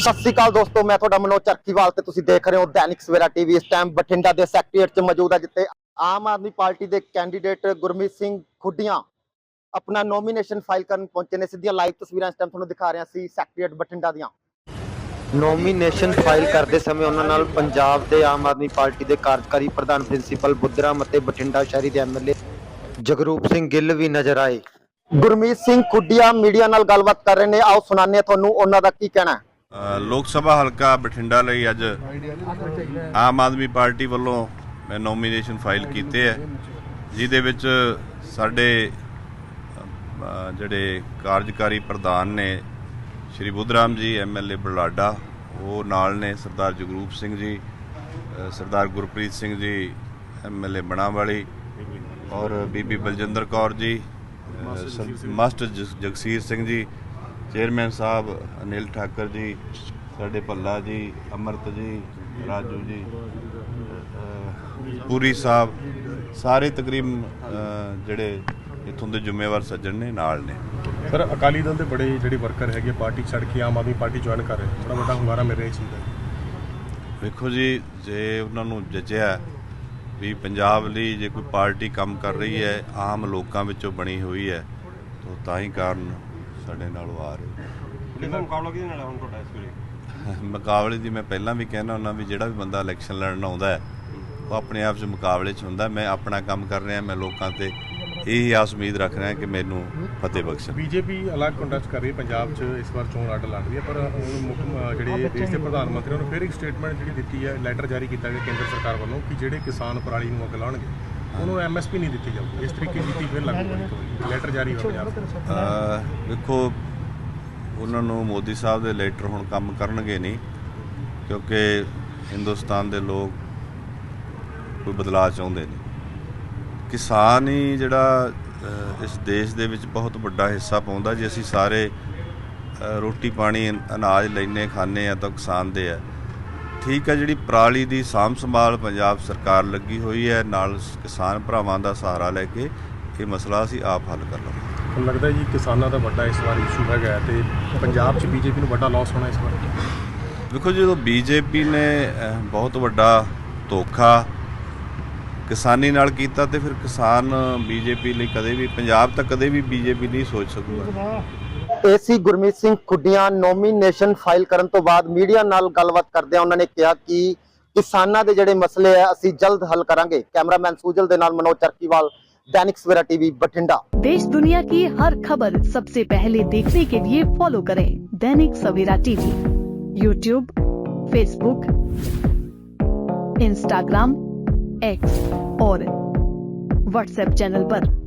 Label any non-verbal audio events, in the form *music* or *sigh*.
ਸਤਿ ਸ੍ਰੀ ਅਕਾਲ ਦੋਸਤੋ, ਮੈਂ ਤੁਹਾਡਾ ਮਨੋਜ ਚਰਖੀਵਾਲ ਤੇ ਤੁਸੀਂ ਦੇਖ ਰਹੇ ਹੋ ਦੈਨਿਕ ਸਵੇਰਾ ਟੀਵੀ। ਇਸ ਟਾਈਮ ਬਠਿੰਡਾ ਦੇ ਸੈਕਟਰੀਏਟ 'ਚ ਮੌਜੂਦ ਹੈ ਜਿੱਥੇ ਆਮ ਆਦਮੀ ਪਾਰਟੀ ਦੇ ਕੈਂਡੀਡੇਟ ਗੁਰਮੀਤ ਸਿੰਘ ਖੁੱਡੀਆਂ ਆਪਣਾ ਨੋਮੀਨੇਸ਼ਨ ਫਾਈਲ ਕਰਨ ਪਹੁੰਚੇ ਨੇ। ਸਿੱਧੀਆਂ ਲਾਈਵ ਤਸਵੀਰਾਂ ਇਸ ਟਾਈਮ ਤੁਹਾਨੂੰ ਦਿਖਾ ਰਿਹਾ ਸੀ ਸੈਕਟਰੀਏਟ ਬਠਿੰਡਾ ਦੀਆਂ। ਨੋਮੀਨੇਸ਼ਨ ਫਾਈਲ ਕਰਦੇ ਸਮੇਂ ਉਹਨਾਂ ਨਾਲ ਪੰਜਾਬ ਦੇ ਆਮ ਆਦਮੀ ਪਾਰਟੀ ਦੇ ਕਾਰਜਕਾਰੀ ਪ੍ਰਧਾਨ ਪ੍ਰਿੰਸੀਪਲ ਬੁੱਧਰਾਮ ਅਤੇ ਬਠਿੰਡਾ ਸ਼ਹਿਰੀ ਦੇ ਐਮਐਲਏ ਜਗਰੂਪ ਸਿੰਘ ਗਿੱਲ ਵੀ ਨਜ਼ਰ ਆਏ। ਗੁਰਮੀਤ ਸਿੰਘ ਖੁੱਡੀਆਂ ਮੀਡੀਆ ਨਾਲ ਗੱਲਬਾਤ ਕਰ ਰਹੇ ਨੇ। ਆਓ ਸੁਣਾਉਂਦੇ ਹਾਂ ਤੁਹਾਨੂੰ ਉਹਨਾਂ ਦਾ ਕੀ ਕਹਿਣਾ ਹੈ। ਲੋਕ ਸਭਾ ਹਲਕਾ ਬਠਿੰਡਾ ਲਈ ਅੱਜ ਆਮ ਆਦਮੀ ਪਾਰਟੀ ਵੱਲੋਂ ਮੈਂ ਨੋਮੀਨੇਸ਼ਨ ਫਾਈਲ ਕੀਤੇ ਹੈ ਜਿਹਦੇ ਵਿੱਚ ਸਾਡੇ ਜਿਹੜੇ ਕਾਰਜਕਾਰੀ ਪ੍ਰਧਾਨ ਨੇ ਸ਼੍ਰੀ ਬੁੱਧਰਾਮ ਜੀ ਐਮਐਲਏ ਬਲਾਡਾ ਉਹ ਨਾਲ ਨੇ ਸਰਦਾਰ ਜਗਰੂਪ ਸਿੰਘ ਜੀ ਸਰਦਾਰ ਗੁਰਪ੍ਰੀਤ ਸਿੰਘ ਜੀ ਐਮਐਲਏ ਬਣਾਵਾਲੀ ਔਰ ਬੀਬੀ ਬਲਜਿੰਦਰ ਕੌਰ ਜੀ ਮਾਸਟਰ ਜਗ- ਜਗਸੀਰ ਸਿੰਘ ਜੀ ਚੇਅਰਮੈਨ ਸਾਹਿਬ ਅਨਿਲ ਠਾਕਰ ਜੀ ਸਾਡੇ ਭੱਲਾ ਜੀ ਅਮਰਤ ਜੀ ਰਾਜੂ ਜੀ ਪੂਰੀ ਸਾਹਿਬ ਸਾਰੇ ਤਕਰੀਬਨ ਅ, ਜਿਹੜੇ ਇਥੋਂ ਦੇ ਜ਼ਿੰਮੇਵਾਰ ਸੱਜਣ ਨੇ ਨਾਲ ਨੇ। ਸਰ ਅਕਾਲੀ ਦਲ ਦੇ ਬੜੇ ਜਿਹੜੇ ਵਰਕਰ ਹੈਗੇ ਪਾਰਟੀ ਛੱਡ ਕੇ ਆਮ ਆਦਮੀ ਪਾਰਟੀ ਜੁਆਇਨ ਕਰ ਰਹੇ ਬੜਾ ਵੱਡਾ ਹੁੰਗਾਰਾ ਮਿਲ ਰਿਹਾ ਇਸ ਚੀਜ਼ ਦਾ। ਵੇਖੋ ਜੀ ਜੇ ਉਹਨਾਂ ਨੂੰ ਜੱਜਿਆ ਵੀ ਪੰਜਾਬ ਲਈ ਜੇ ਕੋਈ ਪਾਰਟੀ ਕੰਮ ਕਰ ਰਹੀ ਹੈ ਆਮ ਲੋਕਾਂ ਵਿੱਚੋਂ ਬਣੀ ਹੋਈ ਹੈ ਤਾਂ ਤਾਂ ਹੀ ਕਾਰਨ ਸਾਡੇ ਨਾਲ ਉਹ ਆ ਰਹੇ ਕਿਹਦਾ ਮੁਕਾਬਲਾ ਕਿਹਦੇ ਨਾਲ ਹੈ ਹੁਣ ਤੁਹਾਡਾ ਇਸ ਵੇਲੇ? *laughs* ਮੁਕਾਬਲੇ ਦੀ ਮੈਂ ਪਹਿਲਾਂ ਵੀ ਕਹਿਣਾ ਹੁੰਦਾ ਵੀ ਜਿਹੜਾ ਵੀ ਬੰਦਾ ਇਲੈਕਸ਼ਨ ਲੜਨ ਆਉਂਦਾ ਹੈ ਉਹ ਆਪਣੇ ਆਪ 'ਚ ਮੁਕਾਬਲੇ 'ਚ ਹੁੰਦਾ। ਮੈਂ ਆਪਣਾ ਕੰਮ ਕਰ ਰਿਹਾ ਮੈਂ ਲੋਕਾਂ ਤੇ ਇਹੀ ਆਸ ਉਮੀਦ ਰੱਖ ਰਿਹਾ ਕਿ ਮੈਨੂੰ ਫਤਿਹ ਬਖਸ਼ਣ। ਬੀਜੇਪੀ ਅਲੱਗ ਕੰਟੈਸਟ ਕਰ ਰਹੀ ਹੈ ਪੰਜਾਬ 'ਚ ਇਸ ਵਾਰ ਚੋਣ ਲੜ ਲੜ ਰਹੀ ਹੈ ਪਰ ਜਿਹੜੇ ਦੇਸ਼ ਦੇ ਪ੍ਰਧਾਨ ਮੰਤਰੀ ਨੇ ਫਿਰ ਇੱਕ ਸਟੇਟਮੈਂਟ ਜਿਹੜੀ ਦਿੱਤੀ ਹੈ ਲੈਟਰ ਜਾਰੀ ਕੀਤਾ ਗਿਆ ਕੇਂਦਰ ਸਰਕਾਰ ਵੱਲੋਂ ਕਿ ਜਿਹੜੇ ਕਿਸਾਨ ਪਰਾਲੀ ਨੂੰ ਅੱਗ ਲਾਉਣਗੇ ਉਹਨੂੰ ਐਮਐਸਪੀ ਨਹੀਂ ਦਿੱਤੀ ਜਾਊਗੀ। ਇਸ ਤਰੀਕੇ ਦੀ ਨੀਤੀ ਫਿਰ ਲਾਗੂ ਹੋਣੀ ਲੈਟਰ ਜਾਰੀ ਹੋ ਪੰਜਾਬ ਵੇਖੋ, ਉਹਨਾਂ ਨੂੰ ਮੋਦੀ ਸਾਹਿਬ ਦੇ ਲੈਟਰ ਹੁਣ ਕੰਮ ਕਰਨਗੇ ਨਹੀਂ, ਕਿਉਂਕਿ ਹਿੰਦੁਸਤਾਨ ਦੇ ਲੋਕ ਕੋਈ ਬਦਲਾਅ ਚਾਹੁੰਦੇ ਨੇ ਕਿਸਾਨ ਹੀ ਜਿਹੜਾ ਇਸ ਦੇਸ਼ ਦੇ ਵਿੱਚ ਬਹੁਤ ਵੱਡਾ ਹਿੱਸਾ ਪਾਉਂਦਾ, ਜੇ ਅਸੀਂ ਸਾਰੇ ਰੋਟੀ ਪਾਣੀ ਅਨਾਜ ਲੈਨੇ ਖਾਣੇ ਆ ਤਾਂ ਕਿਸਾਨ ਦੇ ਆ। ਠੀਕ ਹੈ ਜਿਹੜੀ ਪਰਾਲੀ ਦੀ ਸਾਂਭ ਸੰਭਾਲ ਪੰਜਾਬ ਸਰਕਾਰ ਲੱਗੀ ਹੋਈ ਹੈ ਨਾਲ ਕਿਸਾਨ ਭਰਾਵਾਂ ਦਾ ਸਹਾਰਾ ਲੈ ਕੇ ਇਹ ਮਸਲਾ ਅਸੀਂ ਆਪ ਹੱਲ ਕਰ ਲਵਾਂਗੇ। ਤੁਹਾਨੂੰ ਲੱਗਦਾ ਜੀ ਕਿਸਾਨਾਂ ਦਾ ਵੱਡਾ ਇਸ ਵਾਰ ਇਸ਼ੂ ਹੈਗਾ ਤੇ ਪੰਜਾਬ 'ਚ ਬੀਜੇਪੀ ਨੂੰ ਵੱਡਾ ਲਾਸ ਹੋਣਾ ਇਸ ਵਾਰ? ਦੇਖੋ ਜਦੋਂ ਬੀਜੇਪੀ ਨੇ ਬਹੁਤ ਵੱਡਾ ਧੋਖਾ ਕਿਸਾਨੀ ਨਾਲ ਕੀਤਾ ਤੇ ਫਿਰ ਕਿਸਾਨ ਬੀਜੇਪੀ ਲਈ ਕਦੇ ਵੀ ਪੰਜਾਬ ਤਾਂ ਕਦੇ ਵੀ ਬੀਜੇਪੀ ਨਹੀਂ ਸੋਚ ਸਕੂਗਾ। AC Gurmeet Singh Khuddian nomination file ਕਰਨ ਤੋਂ ਬਾਅਦ ਮੀਡੀਆ ਨਾਲ ਗੱਲਬਾਤ ਕਰਦਿਆਂ ਉਹਨਾਂ ਨੇ ਕਿਹਾ ਕਿ ਕਿਸਾਨਾਂ ਦੇ ਜਿਹੜੇ ਮਸਲੇ ਆ ਅਸੀਂ ਜਲਦ ਹੱਲ ਕਰਾਂਗੇ ਕੈਮਰਾਮੈਨ ਸੂਜਲ ਦੇ ਨਾਲ ਮਨੋਜ ਚਰਕੀਵਾਲ दैनिक सवेरा टीवी बठिंडा देश दुनिया की हर खबर सबसे पहले देखने के लिए फॉलो करें Dainik Savera TV YouTube Facebook Instagram X और व्हाट्सएप चैनल पर।